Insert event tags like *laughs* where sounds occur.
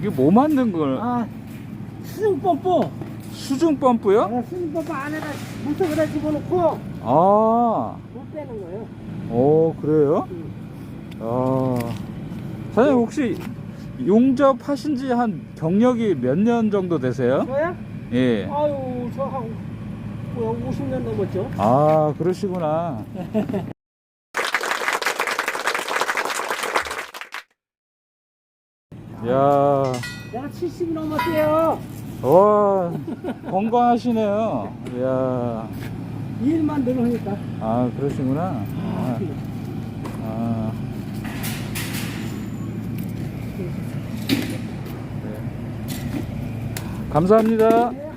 이게 뭐 만든 걸? 아, 수중 펌프. 수중 펌프요? 아, 수중 펌프 안에다 물속에다 집어넣고 아, 물 빼는 거예요. 오, 그래요? 음. 아. 사장님 혹시 용접 하신 지 한 경력이 몇 년 정도 되세요? 저야? 예. 아유, 저한 뭐야 50년 넘었죠. 아, 그러시구나. *laughs* 야, 내가 70이 넘었어요. 와, 건강하시네요. 야, 일만 늘으니까. 아, 그러시구나. 아, 아. 네. 감사합니다. 네.